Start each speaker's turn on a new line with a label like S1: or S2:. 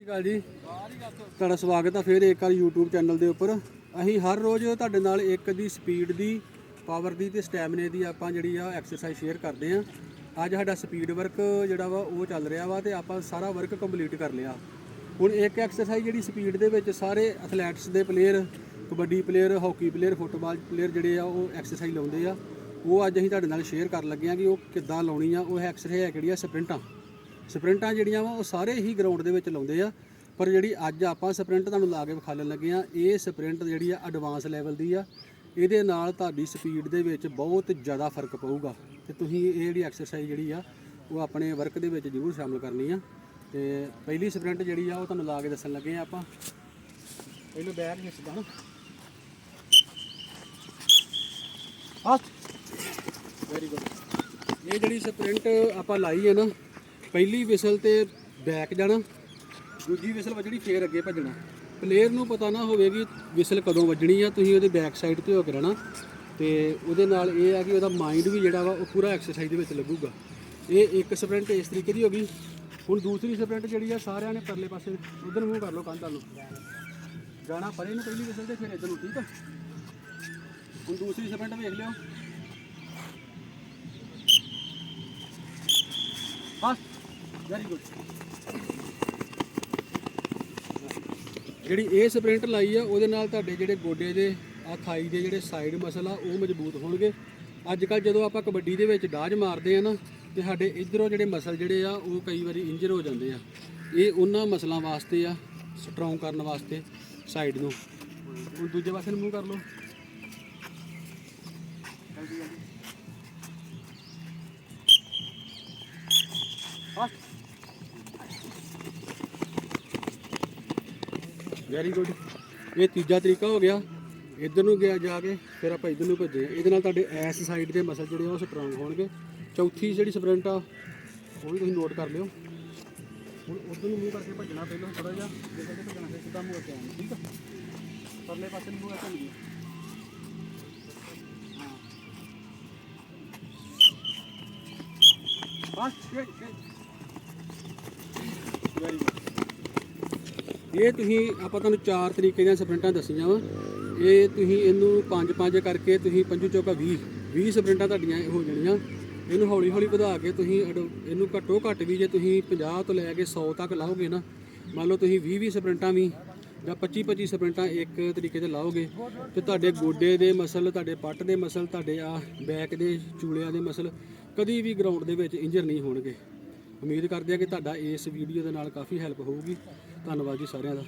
S1: ਸਤਿ ਸ਼੍ਰੀ ਅਕਾਲ ਜੀ। ਤੁਹਾਡਾ ਸਵਾਗਤ ਆ ਫਿਰ ਇੱਕ ਵਾਰ YouTube ਚੈਨਲ ਦੇ ਉੱਪਰ। ਅਸੀਂ ਹਰ ਰੋਜ਼ ਤੁਹਾਡੇ ਨਾਲ ਇੱਕ ਦੀ ਸਪੀਡ ਦੀ ਪਾਵਰ ਦੀ ਤੇ ਸਟੈਮਿਨੇ ਦੀ ਆਪਾਂ ਜਿਹੜੀ ਆ ਐਕਸਰਸਾਈਜ਼ ਸ਼ੇਅਰ ਕਰਦੇ ਆ। ਅੱਜ ਸਾਡਾ ਸਪੀਡ ਵਰਕ ਜਿਹੜਾ ਵਾ ਉਹ ਚੱਲ ਰਿਹਾ ਵਾ ਤੇ ਆਪਾਂ ਸਾਰਾ ਵਰਕ ਕੰਪਲੀਟ ਕਰ ਲਿਆ। ਹੁਣ ਇੱਕ ਐਕਸਰਸਾਈਜ਼ ਜਿਹੜੀ ਸਪੀਡ ਦੇ ਵਿੱਚ ਸਾਰੇ ਐਥਲੈਟਸ ਦੇ player kabaddi player hockey player football player ਜਿਹੜੇ ਆ ਉਹ ਐਕਸਰਸਾਈਜ਼ ਲਾਉਂਦੇ ਆ। ਉਹ ਅੱਜ ਅਸੀਂ ਤੁਹਾਡੇ ਨਾਲ ਸ਼ੇਅਰ ਕਰਨ ਲੱਗੇ ਆ ਕਿ ਉਹ ਕਿੱਦਾਂ ਲਾਉਣੀ ਆ, ਉਹ ਐਕਸਰਸਾਈਜ਼ ਹੈ ਕਿਹੜੀ ਆ, ਸਪ੍ਰਿੰਟਾਂ। ਸਪ੍ਰਿੰਟਾਂ ਜਿਹੜੀਆਂ ਵਾ, ਉਹ ਸਾਰੇ ਹੀ ਗਰਾਊਂਡ ਦੇ ਵਿੱਚ ਲਾਉਂਦੇ ਆ। ਪਰ ਜਿਹੜੀ ਅੱਜ ਆਪਾਂ ਸਪ੍ਰਿੰਟ ਤੁਹਾਨੂੰ ਲਾ ਕੇ ਵਿਖਾਲਣ ਲੱਗੇ ਆ, ਇਹ ਸਪ੍ਰਿੰਟ ਜਿਹੜੀ ਆ ਐਡਵਾਂਸ ਲੈਵਲ ਦੀ ਆ। ਇਹਦੇ ਨਾਲ ਤੁਹਾਡੀ ਸਪੀਡ ਦੇ ਵਿੱਚ ਬਹੁਤ ਜ਼ਿਆਦਾ ਫ਼ਰਕ ਪਊਗਾ। ਤੇ ਤੁਸੀਂ ਇਹ ਜਿਹੜੀ ਐਕਸਰਸਾਈਜ਼ ਜਿਹੜੀ ਆ, ਉਹ ਆਪਣੇ ਵਰਕ ਦੇ ਵਿੱਚ ਜ਼ਰੂਰ ਸ਼ਾਮਲ ਕਰਨੀ ਆ। ਤੇ ਪਹਿਲੀ ਸਪ੍ਰਿੰਟ ਜਿਹੜੀ ਆ, ਉਹ ਤੁਹਾਨੂੰ ਲਾ ਕੇ ਦੱਸਣ ਲੱਗੇ ਆ ਆਪਾਂ। ਪਹਿਲਾਂ ਬੈਕ ਹਿੱਸਦਾ ਨਾ। ਹਾਂ ਵੈਰੀ ਗੁੱਡ ਇਹ ਜਿਹੜੀ ਸਪ੍ਰਿੰਟ ਆਪਾਂ ਲਾਈ ਹੈ ਨਾ ਪਹਿਲੀ ਵਿਸਲ ਤੇ ਬੈਕ ਜਾਣਾ, ਦੂਜੀ ਵਿਸਲ ਵੱਜਣੀ, ਫੇਰ ਅੱਗੇ ਭੱਜਣਾ। ਪਲੇਅਰ ਨੂੰ ਪਤਾ ਨਾ ਹੋਵੇ ਕਿ ਵਿਸਲ ਕਦੋਂ ਵੱਜਣੀ ਆ, ਤੁਸੀਂ ਉਹਦੇ ਬੈਕ ਸਾਈਡ ਤੇ ਹੋ ਕੇ ਰਹਿਣਾ। ਤੇ ਉਹਦੇ ਨਾਲ ਇਹ ਆ ਕਿ ਉਹਦਾ ਮਾਈਂਡ ਵੀ ਜਿਹੜਾ ਵਾ, ਉਹ ਪੂਰਾ ਐਕਸਰਸਾਈਜ਼ ਦੇ ਵਿੱਚ ਲੱਗੂਗਾ। ਇਹ ਇੱਕ ਸਪ੍ਰਿੰਟ ਇਸ ਤਰੀਕੇ ਦੀ ਹੋ ਗਈ। ਹੁਣ ਦੂਸਰੀ ਸਪ੍ਰਿੰਟ ਜਿਹੜੀ ਆ, ਸਾਰਿਆਂ ਨੇ ਪਰਲੇ ਪਾਸੇ ਉਧਰ ਮੂੰਹ ਕਰ ਲਓ ਕੰਧ ਵੱਲ ਜਾਣਾ ਪਰੇ ਨੂੰ ਪਹਿਲੀ ਵਿਸਲ ਤੇ, ਫਿਰ ਇੱਧਰ ਨੂੰ, ਠੀਕ ਆ? ਹੁਣ ਦੂਸਰੀ ਸਪ੍ਰਿੰਟ ਵੇਖ ਲਿਓ। ਬਸ। ਵੈਰੀ ਗੁੱਡ ਜਿਹੜੀ ਇਹ ਸਪ੍ਰਿੰਟ ਲਾਈ ਆ, ਉਹਦੇ ਨਾਲ ਤੁਹਾਡੇ ਜਿਹੜੇ ਗੋਡੇ ਦੇ ਆ ਥਾਈ ਦੇ ਜਿਹੜੇ ਸਾਈਡ ਮਸਲ ਆ, ਉਹ ਮਜ਼ਬੂਤ ਹੋਣਗੇ। ਅੱਜ ਕੱਲ ਜਦੋਂ ਆਪਾਂ ਕਬੱਡੀ ਦੇ ਵਿੱਚ ਡਾਜ ਮਾਰਦੇ ਆ ਨਾ, ਤੇ ਸਾਡੇ ਇਧਰੋਂ ਜਿਹੜੇ ਮਸਲ ਜਿਹੜੇ ਆ, ਉਹ ਕਈ ਵਾਰੀ ਇੰਜਰ ਹੋ ਜਾਂਦੇ ਆ। ਇਹ ਉਹਨਾਂ ਮਸਲਾਂ ਵਾਸਤੇ ਆ ਸਟਰੋਂਗ ਕਰਨ ਵਾਸਤੇ ਸਾਈਡ ਨੂੰ। ਹੁਣ ਦੂਜੇ ਪਾਸੇ ਨੂੰ ਮੂੰਹ ਕਰ ਲਓ। ਹਾਂ ਵੈਰੀ ਗੁੱਡ ਇਹ ਤੀਜਾ ਤਰੀਕਾ ਹੋ ਗਿਆ। ਇਧਰ ਨੂੰ ਗਿਆ ਜਾ ਕੇ, ਫਿਰ ਆਪਾਂ ਇਧਰ ਨੂੰ ਭੱਜੇ। ਇਹਦੇ ਨਾਲ ਤੁਹਾਡੇ ਐਸ ਸਾਈਡ ਦੇ ਮਸਲ ਜਿਹੜੇ ਆ ਉਹ ਸਟਰੋਂਗ ਹੋਣਗੇ। ਚੌਥੀ ਜਿਹੜੀ ਸਪ੍ਰਿੰਟ ਆ, ਉਹ ਵੀ ਤੁਸੀਂ ਨੋਟ ਕਰ ਲਿਓ। ਹੁਣ ਉਧਰ ਨੂੰ ਮੂੰਹ ਕਰਕੇ ਭੱਜਣਾ ਪਹਿਲਾਂ ਥੋੜਾ ਜਿਹਾ। ਜੇ ਕਹਿੰਦੇ ਭੱਜਣਾ ਫਿਰ ਸਿੱਧਾ ਮੂੰਹ ਅੱਗੇ ਆਉਣਾ, ਠੀਕ ਆ? ਪਰਲੇ ਪਾਸੇ ਨੂੰ ਮੂੰਹ ਕਰਕੇ ਨਹੀਂ ਬਸ ਗੁੱਡ ਗੁੱਡ ਵੈਰੀ ਗੁੱਡ ਇਹ ਤੁਸੀਂ, ਆਪਾਂ ਤੁਹਾਨੂੰ ਚਾਰ ਤਰੀਕੇ ਦੀਆਂ ਸਪਰਿੰਟਾਂ ਦੱਸੀਆਂ ਵਾ। ਇਹ ਤੁਸੀਂ ਇਹਨੂੰ ਪੰਜ ਪੰਜ ਕਰਕੇ ਤੁਸੀਂ ਪੰਜੂ ਚੌਕਾ 20 20 ਸਪਰਿੰਟਾਂ ਤੁਹਾਡੀਆਂ ਹੋ ਜਾਣੀਆਂ। ਇਹਨੂੰ ਹੌਲੀ ਹੌਲੀ ਵਧਾ ਕੇ ਤੁਸੀਂ ਅਡ- ਇਹਨੂੰ ਘੱਟੋ ਘੱਟ ਵੀ ਜੇ ਤੁਸੀਂ 50 ਤੋਂ ਲੈ ਕੇ 100 ਤੱਕ ਲਾਓਗੇ ਨਾ, ਮੰਨ ਲਓ ਤੁਸੀਂ 20 20 ਸਪਰਿੰਟਾਂ ਵੀ ਜਾਂ 25 25 ਸਪਰਿੰਟਾਂ ਇੱਕ ਤਰੀਕੇ ਤੇ ਲਾਓਗੇ, ਤੇ ਤੁਹਾਡੇ ਗੋਡੇ ਦੇ ਮਸਲ, ਤੁਹਾਡੇ ਪੱਟ ਦੇ ਮਸਲ, ਤੁਹਾਡੇ ਆ ਬੈਕ ਦੇ ਚੂਲਿਆਂ ਦੇ ਮਸਲ ਕਦੀ ਵੀ ਗਰਾਊਂਡ ਦੇ ਵਿੱਚ ਇੰਜਰ ਨਹੀਂ ਹੋਣਗੇ। ਉਮੀਦ ਕਰਦੇ ਆ ਕਿ ਤੁਹਾਡਾ ਇਸ ਵੀਡੀਓ ਦੇ ਨਾਲ ਕਾਫੀ ਹੈਲਪ ਹੋਊਗੀ। ਧੰਨਵਾਦ ਜੀ ਸਾਰਿਆਂ ਦਾ।